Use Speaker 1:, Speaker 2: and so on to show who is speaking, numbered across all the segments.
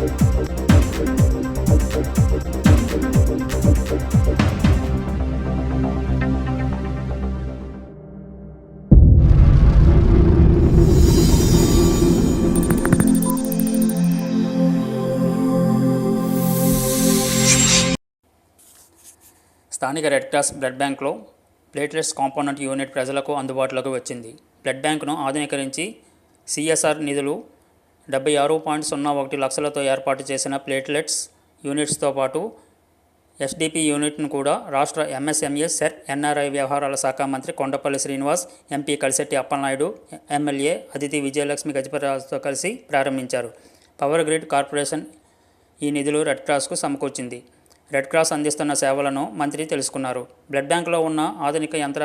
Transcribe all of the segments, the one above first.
Speaker 1: స్థానిక red cross blood బ్యాంక్లో platelets component unit ప్రజలకు అందుబాటులోకి వచ్చింది. బ్లడ్ బ్యాంకును ఆధునీకరించి సిఎస్ఆర్ నిధులు డెబ్బై ఆరు పాయింట్ సున్నా ఒకటి లక్షలతో ఏర్పాటు చేసిన ప్లేట్లెట్స్ యూనిట్స్తో పాటు ఎస్డిపి యూనిట్ను కూడా రాష్ట్ర ఎంఎస్ఎంఏ సెర్ ఎన్ఆర్ఐ వ్యవహారాల శాఖ మంత్రి కొండపల్లి శ్రీనివాస్ ఎంపీ కలిశెట్టి అప్పలనాయుడు ఎమ్మెల్యే అతిథి విజయలక్ష్మి గజపతిరాజుతో కలిసి ప్రారంభించారు. పవర్ గ్రిడ్ కార్పొరేషన్ ఈ నిధులు రెడ్ క్రాస్కు సమకూర్చింది. రెడ్ క్రాస్ అందిస్తున్న సేవలను మంత్రి తెలుసుకున్నారు. బ్లడ్ బ్యాంకులో ఉన్న ఆధునిక యంత్ర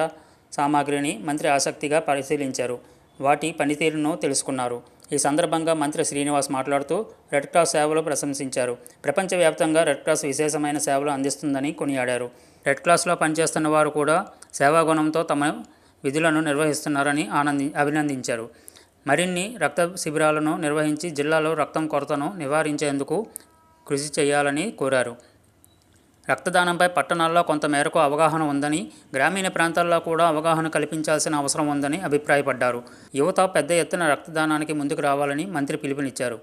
Speaker 1: సామాగ్రిని మంత్రి ఆసక్తిగా పరిశీలించారు. వాటి పనితీరును తెలుసుకున్నారు. ఈ సందర్భంగా మంత్రి శ్రీనివాస్ మాట్లాడుతూ రెడ్ క్రాస్ సేవలు ప్రశంసించారు. ప్రపంచవ్యాప్తంగా రెడ్ క్రాస్ విశేషమైన సేవలు అందిస్తుందని కొనియాడారు. రెడ్ క్రాస్లో పనిచేస్తున్న వారు కూడా సేవాగుణంతో తమ విధులను నిర్వహిస్తున్నారని ఆనంది అభినందించారు. మరిన్ని రక్త శిబిరాలను నిర్వహించి జిల్లాలో రక్తం కొరతను నివారించేందుకు కృషి చేయాలని కోరారు. రక్తదానంపై పట్టణాల్లో కొంత మేరకు అవగాహన ఉందని గ్రామీణ ప్రాంతాల్లో కూడా అవగాహన కల్పించాల్సిన అవసరం ఉందని అభిప్రాయపడ్డారు. యువత పెద్ద ఎత్తున రక్తదానానికి ముందుకు రావాలని మంత్రి పిలుపునిచ్చారు.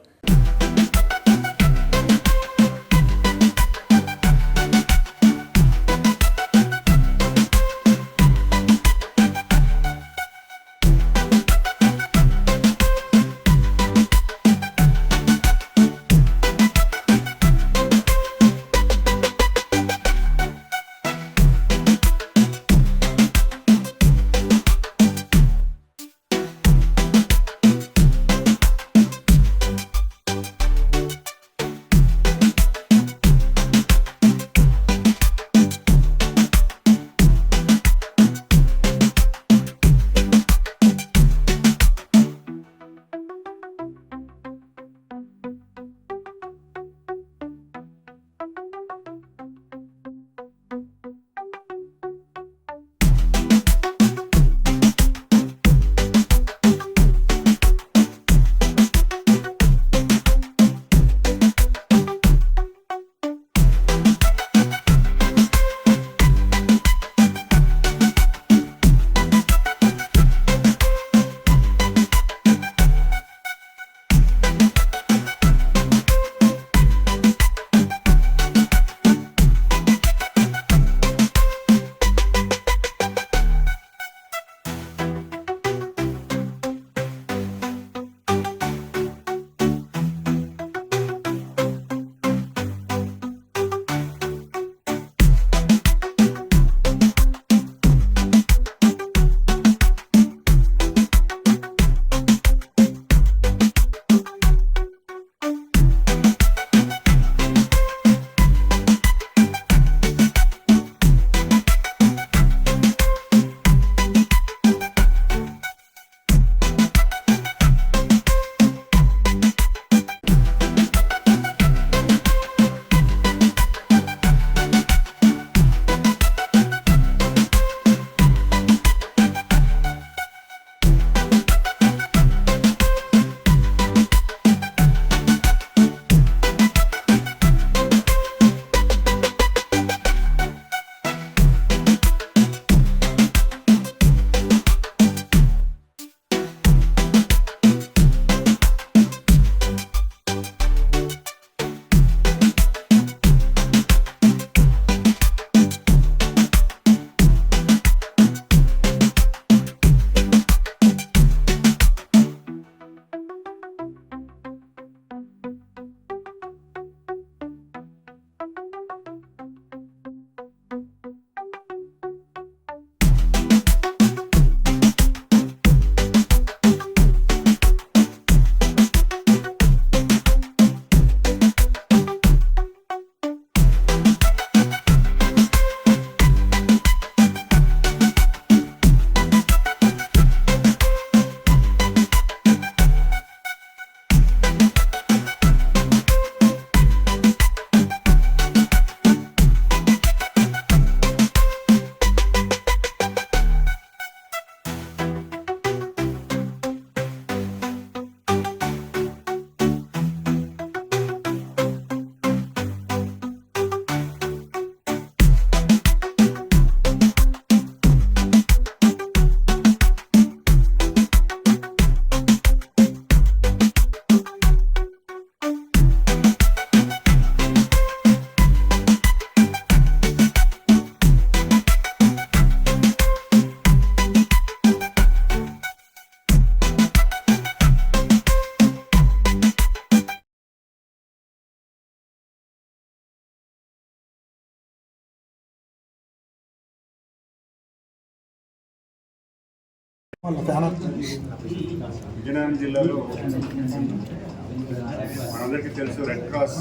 Speaker 2: విజయనగరం జిల్లాలో మనందరికీ తెలుసు రెడ్ క్రాస్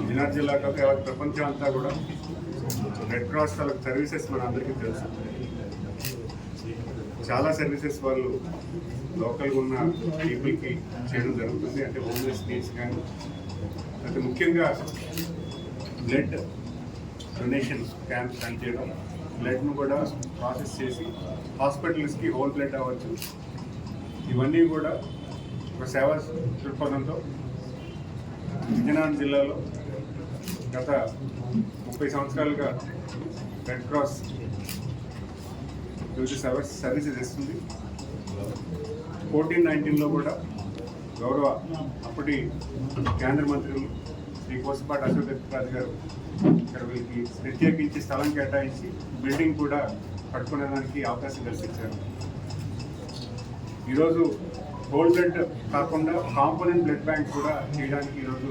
Speaker 2: విజయనగరం జిల్లా కాక ప్రపంచం అంతా కూడా రెడ్ క్రాస్ వాళ్ళకి సర్వీసెస్ మన అందరికీ తెలుసు. చాలా సర్వీసెస్ వాళ్ళు లోకల్గా ఉన్న పీపుల్కి చేయడం జరుగుతుంది. అంటే హోమ్లెస్ నీడ్స్ కానీ అంటే ముఖ్యంగా బ్లడ్ డొనేషన్ క్యాంప్స్ రన్ చేయడం బ్లడ్ను కూడా ప్రాసెస్ చేసి హాస్పిటల్స్కి హోల్ బ్లడ్ అవ్వచ్చు. ఇవన్నీ కూడా ఒక సేవా దృక్పథంతో విజయనగరం జిల్లాలో గత ముప్పై సంవత్సరాలుగా రెడ్ క్రాస్ వివిధ సర్వీస్ సర్వీసెస్ ఇస్తుంది. ఫోర్టీన్ నైన్టీన్లో కూడా గౌరవ అప్పటి కేంద్ర మంత్రులు శ్రీ కోసపాటి అశోక్ రాజు గారు ఇక్కడ వీళ్ళకి ప్రత్యేకించి స్థలం కేటాయించి బిల్డింగ్ కూడా కట్టుకునేదానికి అవకాశం కల్పించారు. ఈరోజు హోల్ బ్లడ్ కాకుండా కాంపోనెంట్ బ్లడ్ బ్యాంక్ కూడా చేయడానికి ఈరోజు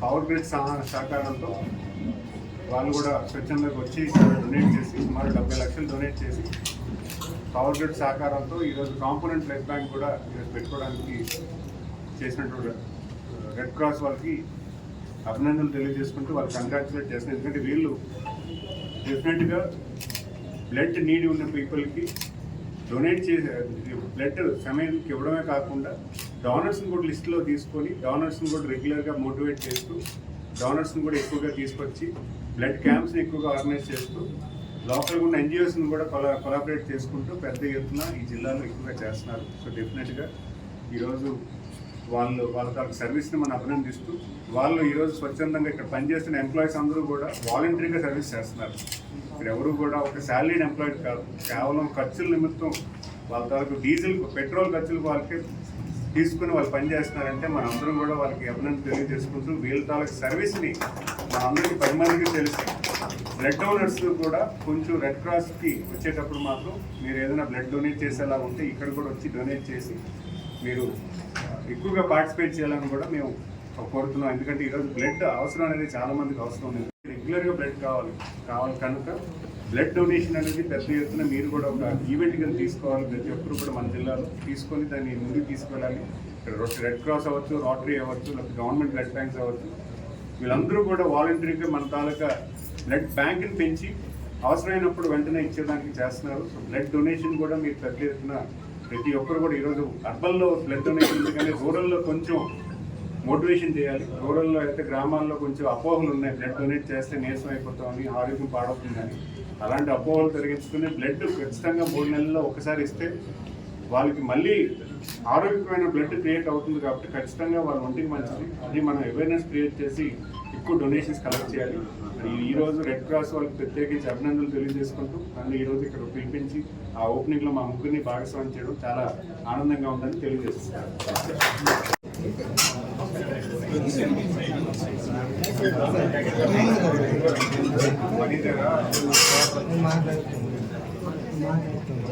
Speaker 2: పవర్ గ్రిడ్ సహా సహకారంతో వాళ్ళు కూడా స్వచ్ఛందకు వచ్చి డొనేట్ చేసి సుమారు డెబ్బై లక్షలు డొనేట్ చేసి పవర్ గ్రిడ్ సహకారంతో ఈరోజు కాంపోనెంట్ బ్లడ్ బ్యాంక్ కూడా ఈరోజు పెట్టుకోవడానికి చేసినటువంటి రెడ్ క్రాస్ వాళ్ళకి అభినందనలు తెలియజేసుకుంటూ వాళ్ళు కంగ్రాచులేట్ చేస్తున్నారు. ఎందుకంటే వీళ్ళు డెఫినెట్గా బ్లడ్ నీడ్ ఉన్న పీపుల్కి డొనేట్ చేసే బ్లడ్ సమయానికి ఇవ్వడమే కాకుండా డోనర్స్ని కూడా లిస్ట్లో తీసుకొని డోనర్స్ని కూడా రెగ్యులర్గా మోటివేట్ చేస్తూ డోనర్స్ని కూడా ఎక్కువగా తీసుకొచ్చి బ్లడ్ క్యాంప్స్ని ఎక్కువగా ఆర్గనైజ్ చేస్తూ లోకల్గా ఉన్న ఎన్జిఓస్ని కూడా కొలా కొలాబరేట్ చేసుకుంటూ పెద్ద ఎత్తున ఈ జిల్లాలో ఎక్కువగా చేస్తున్నారు. సో డెఫినెట్గా ఈరోజు వాళ్ళు వాళ్ళ సర్వీస్ని మనం అభినందిస్తూ వాళ్ళు ఈరోజు స్వచ్ఛందంగా ఇక్కడ పనిచేస్తున్న ఎంప్లాయీస్ అందరూ కూడా వాలంటరీగా సర్వీస్ చేస్తున్నారు. ఇక్కడ ఎవరు కూడా ఒక శాలరీడ్ ఎంప్లాయిడ్ కాదు. కేవలం ఖర్చుల నిమిత్తం వాళ్ళ తాలూకు డీజిల్ పెట్రోల్ ఖర్చులు వాళ్ళకి తీసుకుని వాళ్ళు పనిచేస్తున్నారంటే మన మనందరం కూడా వాళ్ళకి అభినందన తెలియజేసుకుంటూ వీళ్ళ తాలూకు సర్వీస్ని మనందరికీ పది మందికి తెలిసి బ్లడ్ డోనర్స్ కూడా కొంచెం రెడ్ క్రాస్కి వచ్చేటప్పుడు మాత్రం మీరు ఏదైనా బ్లడ్ డొనేట్ చేసేలా ఉంటే ఇక్కడ కూడా వచ్చి డొనేట్ చేసి మీరు ఎక్కువగా పార్టిసిపేట్ చేయాలని కూడా మేము కోరుతున్నాం. ఎందుకంటే ఈరోజు బ్లడ్ అవసరం అనేది చాలా మందికి అవసరం ఉంది. రెగ్యులర్గా బ్లడ్ కావాలి. కావాలి కనుక బ్లడ్ డొనేషన్ అనేది పెద్ద ఎత్తున మీరు కూడా ఒక ఈవెంట్ కింద తీసుకోవాలి. ప్రతి ఒక్కరు కూడా మన జిల్లాలో తీసుకొని దాన్ని ముందుకు తీసుకెళ్ళాలి. ఇక్కడ రెడ్ క్రాస్ అవ్వచ్చు రోటరీ అవ్వచ్చు లేకపోతే గవర్నమెంట్ బ్లడ్ బ్యాంక్స్ అవ్వచ్చు. వీళ్ళందరూ కూడా వాలంటరీగా మన తాలూకా బ్లడ్ బ్యాంక్ని పెంచి అవసరమైనప్పుడు వెంటనే ఇచ్చేదానికి చేస్తున్నారు. సో బ్లడ్ డొనేషన్ కూడా మీరు పెద్ద ఎత్తున ప్రతి ఒక్కరు కూడా ఈరోజు అర్బన్లో బ్లడ్ ఉన్నాయి. కానీ రూరల్లో కొంచెం మోటివేషన్ చేయాలి. రూరల్లో అయితే గ్రామాల్లో కొంచెం అపోహలు ఉన్నాయి. బ్లడ్ డొనేట్ చేస్తే నీరసం అయిపోతామని ఆరోగ్యం పాడవుతుందని. అలాంటి అపోహలు తొలగించుకుని బ్లడ్ ఖచ్చితంగా మూడు నెలల్లో ఒకసారి ఇస్తే వాళ్ళకి మళ్ళీ ఆరోగ్యమైన బ్లడ్ క్రియేట్ అవుతుంది కాబట్టి ఖచ్చితంగా వాళ్ళ ఒంటికి మంచిది. అది మనం అవేర్నెస్ క్రియేట్ చేసి ఎక్కువ డొనేషన్స్ కలెక్ట్ చేయాలి. ఈరోజు ఈ రోజు రెడ్ క్రాస్ వాళ్ళకి ప్రత్యేకించి అభినందనలు తెలియజేసుకుంటూ నన్ను ఈరోజు ఇక్కడ పిలిపించి ఆ ఓపెనింగ్లో మా ముగ్గురిని భాగస్వామ్యం చేయడం చాలా ఆనందంగా ఉందని
Speaker 3: తెలియజేస్తున్నారు.